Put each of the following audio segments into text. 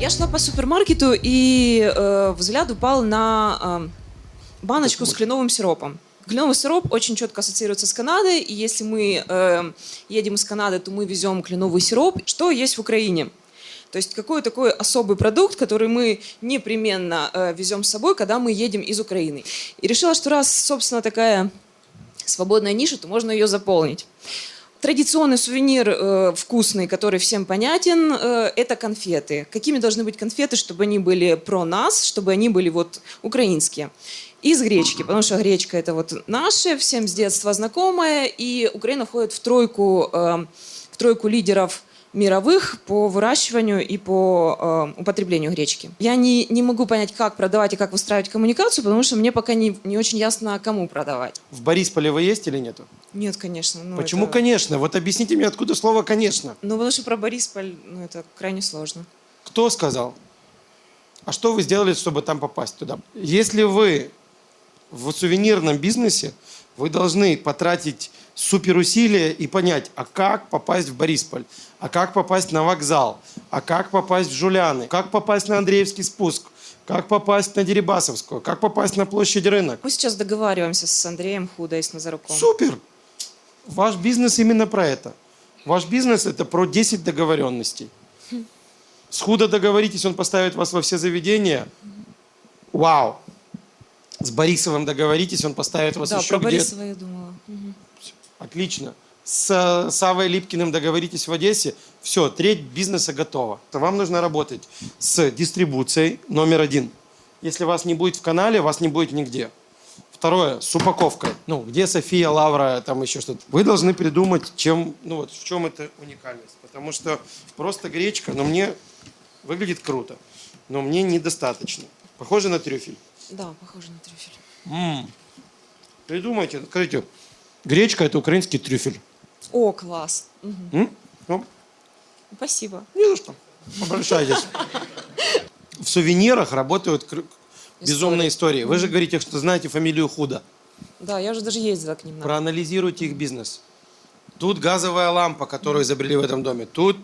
Я шла по супермаркету, и э, взгляд упал на э, баночку с кленовым сиропом. Кленовый сироп очень четко ассоциируется с Канадой, и если мы э, едем из Канады, то мы везем кленовый сироп. Что есть в Украине? То есть какой такой особый продукт, который мы непременно э, везем с собой, когда мы едем из Украины. И решила, что раз, собственно, такая свободная ниша, то можно ее заполнить. Традиционный сувенир э, вкусный, который всем понятен, э, это конфеты. Какими должны быть конфеты, чтобы они были про нас, чтобы они были вот украинские? Из гречки, потому что гречка это вот наше, всем с детства знакомая, и Украина входит в тройку, э, в тройку лидеров мировых по выращиванию и по э, употреблению гречки. Я не, не могу понять, как продавать и как выстраивать коммуникацию, потому что мне пока не, не очень ясно, кому продавать. В Борисполе вы есть или нету? Нет, конечно. ну, Почему это- конечно? Вот объясните мне, откуда слово конечно. Ну, потому что про Борисполь, ну, это крайне сложно. Кто сказал? А что вы сделали, чтобы там попасть туда? Если вы в сувенирном бизнесе, вы должны потратить суперусилия и понять, а как попасть в Борисполь, а как попасть на вокзал, а как попасть в Жуляны, как попасть на Андреевский спуск, как попасть на Дерибасовскую, как попасть на площадь рынок. Мы сейчас договариваемся с Андреем Худо и с Назаруком. Супер! Ваш бизнес именно про это. Ваш бизнес это про 10 договоренностей. С худо договоритесь, он поставит вас во все заведения. Вау! С Борисовым договоритесь, он поставит вас да, еще про где-то. Борисова я думала. Мгм. Отлично. С Савой Липкиным договоритесь в Одессе. Все, треть бизнеса готова. Вам нужно работать с дистрибуцией номер один. Если вас не будет в канале, вас не будет нигде. Второе, с упаковкой. Ну, где София, Лавра, там еще что-то. Вы должны придумать, чем, ну вот, в чем это уникальность. Потому что просто гречка, но мне выглядит круто. Но мне недостаточно. Похоже на трюфель. Да, похоже на трюфель. М. Придумайте, скажите, гречка это украинский трюфель. О, класс. М? Ну, Спасибо. не за что. Обращайтесь. В сувенирах работают кр- безумные истории. Вы же говорите, что знаете фамилию Худа. Да, я уже даже ездила к ним. на- Проанализируйте их бизнес. Тут газовая лампа, которую изобрели в этом доме. Тут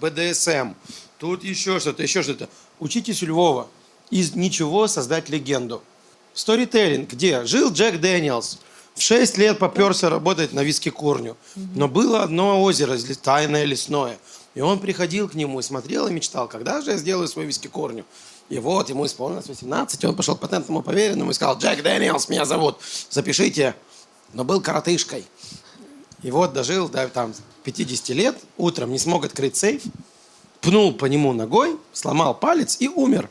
БДСМ. Тут еще что-то, еще что-то. Учитесь у Львова. Из ничего создать легенду. Сторителлинг. Где? Жил Джек Дэниелс. В 6 лет поперся работать на виски-курню. Но было одно озеро, тайное лесное. И он приходил к нему и смотрел и мечтал, когда же я сделаю свою виски-корню. И вот ему исполнилось 18, и он пошел к патентному поверенному и сказал, Джек Дэниелс меня зовут, запишите. Но был коротышкой. И вот дожил до там, 50 лет, утром не смог открыть сейф, пнул по нему ногой, сломал палец и умер.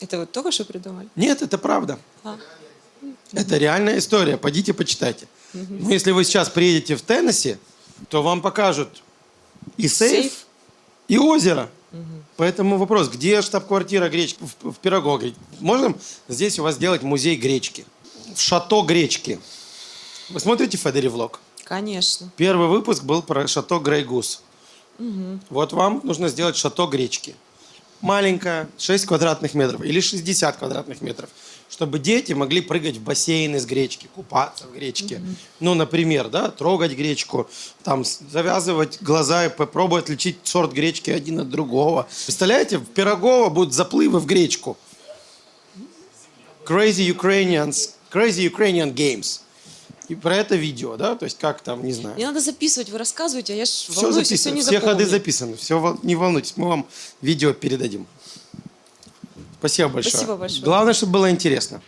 Это вы только что придумали? Нет, это правда. А. Это реальная история. Пойдите почитайте. Но если вы сейчас приедете в Теннесси, то вам покажут и сейф, Сейф. и озеро. Поэтому вопрос, где штаб-квартира гречки? В, в Пирогово. говорит. Можем здесь у вас сделать музей гречки? В шато гречки. Вы смотрите Федери влог? Конечно. Первый выпуск был про шато Грейгус. Вот вам нужно сделать шато гречки. Маленькое, 6 квадратных метров или 60 квадратных метров. Чтобы дети могли прыгать в бассейн из гречки, купаться в гречке. Ну, например, да, трогать гречку, там, завязывать глаза и попробовать отличить сорт гречки один от другого. Представляете, в Пирогово будут заплывы в гречку. Crazy Ukrainians, Crazy Ukrainian Games. И про это видео, да, то есть как там, не знаю. Мне надо записывать, вы рассказываете, а я ж Все волнуюсь, записано, не все ходы записаны. Все, не волнуйтесь, мы вам видео передадим. Спасибо большое. Спасибо большое. Главное, чтобы было интересно.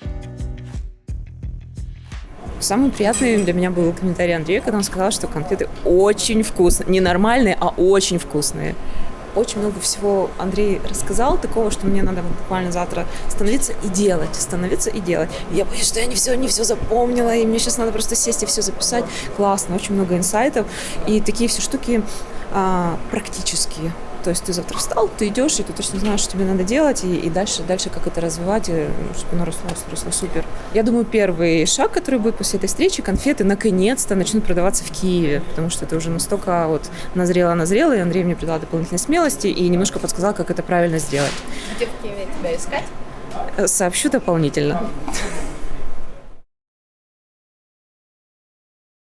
Самый приятный для меня был комментарий Андрея, когда он сказал, что конфеты очень вкусные. Не нормальные, а очень вкусные. Очень много всего Андрей рассказал, такого, что мне надо буквально завтра становиться и делать, становиться и делать. Я боюсь, что я не все, не все запомнила, и мне сейчас надо просто сесть и все записать. Классно, очень много инсайтов. И такие все штуки а, практические. То есть ты завтра встал, ты идешь, и ты точно знаешь, что тебе надо делать, и, и дальше, дальше как это развивать, и, ну, чтобы оно росло, росло. Супер. Я думаю, первый шаг, который будет после этой встречи, конфеты наконец-то начнут продаваться в Киеве, потому что это уже настолько вот назрело-назрело, и Андрей мне придал дополнительной смелости и немножко подсказал, как это правильно сделать. Где в Киеве тебя искать? Э, Сообщу дополнительно.